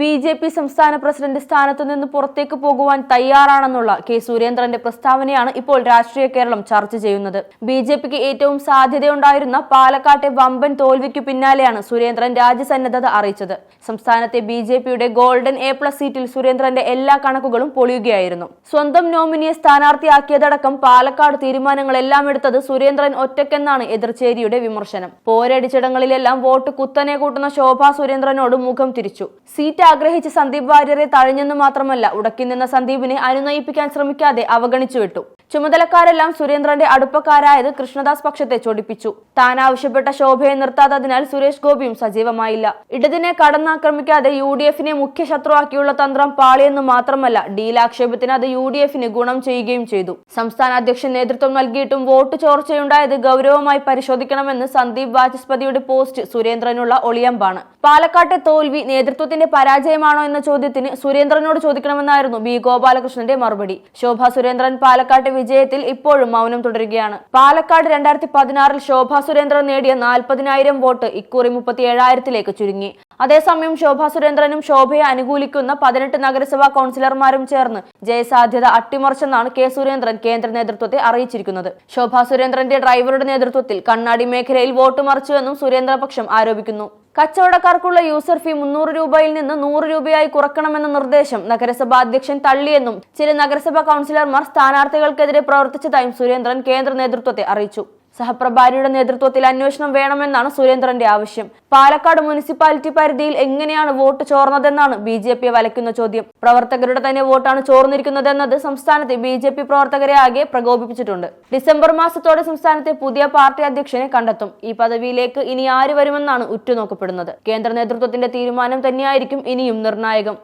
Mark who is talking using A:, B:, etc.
A: B J P സംസ്ഥാന president സ്ഥാനത്തു നിന്ന് പുറത്തേക്ക് പോകുവാൻ തയ്യാറാണെന്നുള്ള കെ സുരേന്ദ്രന്റെ പ്രസ്താവനയാണ് ഇപ്പോൾ രാഷ്ട്രീയ കേരളം ചർച്ച ചെയ്യുന്നത്. ബി ജെ പിക്ക് ഏറ്റവും സാധ്യതയുണ്ടായിരുന്ന പാലക്കാട്ടെ വമ്പൻ തോൽവിക്ക് പിന്നാലെയാണ് സുരേന്ദ്രൻ രാജ്യസന്നദ്ധത അറിയിച്ചത്. സംസ്ഥാനത്തെ ബി ജെ പിയുടെ ഗോൾഡൻ എ പ്ലസ് സീറ്റിൽ സുരേന്ദ്രന്റെ എല്ലാ കണക്കുകളും പൊളിയുകയായിരുന്നു. സ്വന്തം നോമിനിയെ സ്ഥാനാർത്ഥിയാക്കിയതടക്കം പാലക്കാട് തീരുമാനങ്ങളെല്ലാം എടുത്തത് സുരേന്ദ്രൻ ഒറ്റക്കെന്നാണ് എതിർചേരിയുടെ വിമർശനം. പോരടിച്ചിടങ്ങളിലെല്ലാം വോട്ട് കുത്തനെ കൂട്ടുന്ന ശോഭാ സുരേന്ദ്രനോട് മുഖം തിരിച്ചു. സീറ്റ് ആഗ്രഹിച്ച് സന്ദീപ് വാര്യരെ തഴഞ്ഞെന്ന് മാത്രമല്ല ഉടക്കി നിന്ന സന്ദീപിനെ അനുനയിപ്പിക്കാൻ ശ്രമിക്കാതെ അവഗണിച്ചു വിട്ടു. ചുമതലക്കാരെല്ലാം സുരേന്ദ്രന്റെ അടുപ്പക്കാരായത് കൃഷ്ണദാസ് പക്ഷത്തെ ചൊടിപ്പിച്ചു. താൻ ആവശ്യപ്പെട്ട ശോഭയെ നിർത്താത്തതിനാൽ സുരേഷ് ഗോപിയും സജീവമായില്ല. ഇടതിനെ കടന്നാക്രമിക്കാതെ യു ഡി എഫിനെ മുഖ്യ ശത്രുവാക്കിയുള്ള തന്ത്രം പാളിയെന്ന് മാത്രമല്ല ഡീൽ ആക്ഷേപത്തിന് അത് യു ഡി എഫിന് ഗുണം ചെയ്യുകയും ചെയ്തു. സംസ്ഥാന അധ്യക്ഷൻ നേതൃത്വം നൽകിയിട്ടും വോട്ട് ചോർച്ചയുണ്ടായത് ഗൗരവമായി പരിശോധിക്കണമെന്ന് സന്ദീപ് വാചസ്പതിയുടെ പോസ്റ്റ് സുരേന്ദ്രനുള്ള ഒളിയമ്പാണ്. പാലക്കാട്ടെ തോൽവി നേതൃത്വത്തിന്റെ പരാജയമാണോ എന്ന ചോദ്യത്തിന് സുരേന്ദ്രനോട് ചോദിക്കണമെന്നായിരുന്നു ബി. ഗോപാലകൃഷ്ണന്റെ മറുപടി. ശോഭ സുരേന്ദ്രൻ പാലക്കാട്ടെ വിജയത്തിൽ ഇപ്പോഴും മൗനം തുടരുകയാണ്. പാലക്കാട് രണ്ടായിരത്തി പതിനാറിൽ ശോഭ സുരേന്ദ്രൻ നേടിയ നാൽപ്പതിനായിരം വോട്ട് ഇക്കുറി മുപ്പത്തി ഏഴായിരത്തിലേക്ക് ചുരുങ്ങി. അതേസമയം ശോഭ സുരേന്ദ്രനും ശോഭയെ അനുകൂലിക്കുന്ന പതിനെട്ട് നഗരസഭാ കൌൺസിലർമാരും ചേർന്ന് ജയസാധ്യത അട്ടിമറിച്ചെന്നാണ് കെ. സുരേന്ദ്രൻ കേന്ദ്ര നേതൃത്വത്തെ അറിയിച്ചിരിക്കുന്നത്. ശോഭ സുരേന്ദ്രന്റെ ഡ്രൈവറുടെ നേതൃത്വത്തിൽ കണ്ണാടി മേഖലയിൽ വോട്ട് മറിച്ചുവെന്നും സുരേന്ദ്രപക്ഷം ആരോപിക്കുന്നു. കച്ചവടക്കാർക്കുള്ള യൂസർ ഫീ മുന്നൂറ് രൂപയിൽ നിന്ന് നൂറ് രൂപയായി കുറക്കണമെന്ന നിർദ്ദേശം നഗരസഭാ അധ്യക്ഷൻ തള്ളിയെന്നും ചില നഗരസഭാ കൗൺസിലർമാർ സ്ഥാനാർത്ഥികൾക്കെതിരെ പ്രവർത്തിച്ചതായും സുരേന്ദ്രൻ കേന്ദ്ര നേതൃത്വത്തെ അറിയിച്ചു. സഹപ്രഭാരിയുടെ നേതൃത്വത്തിൽ അന്വേഷണം വേണമെന്നാണ് സുരേന്ദ്രന്റെ ആവശ്യം. പാലക്കാട് മുനിസിപ്പാലിറ്റി പരിധിയിൽ എങ്ങനെയാണ് വോട്ട് ചോർന്നതെന്നാണ് ബി ജെ പി വലയ്ക്കുന്ന ചോദ്യം. പ്രവർത്തകരുടെ തന്നെ വോട്ടാണ് ചോർന്നിരിക്കുന്നതെന്നത് സംസ്ഥാനത്തെ ബി ജെ പി പ്രവർത്തകരെ ആകെ പ്രകോപിപ്പിച്ചിട്ടുണ്ട്. ഡിസംബർ മാസത്തോടെ സംസ്ഥാനത്തെ പുതിയ പാർട്ടി അധ്യക്ഷനെ കണ്ടെത്തും. ഈ പദവിയിലേക്ക് ഇനി ആര് വരുമെന്നാണ് ഉറ്റുനോക്കപ്പെടുന്നത്. കേന്ദ്ര നേതൃത്വത്തിന്റെ തീരുമാനം തന്നെയായിരിക്കും ഇനിയും നിർണായകം.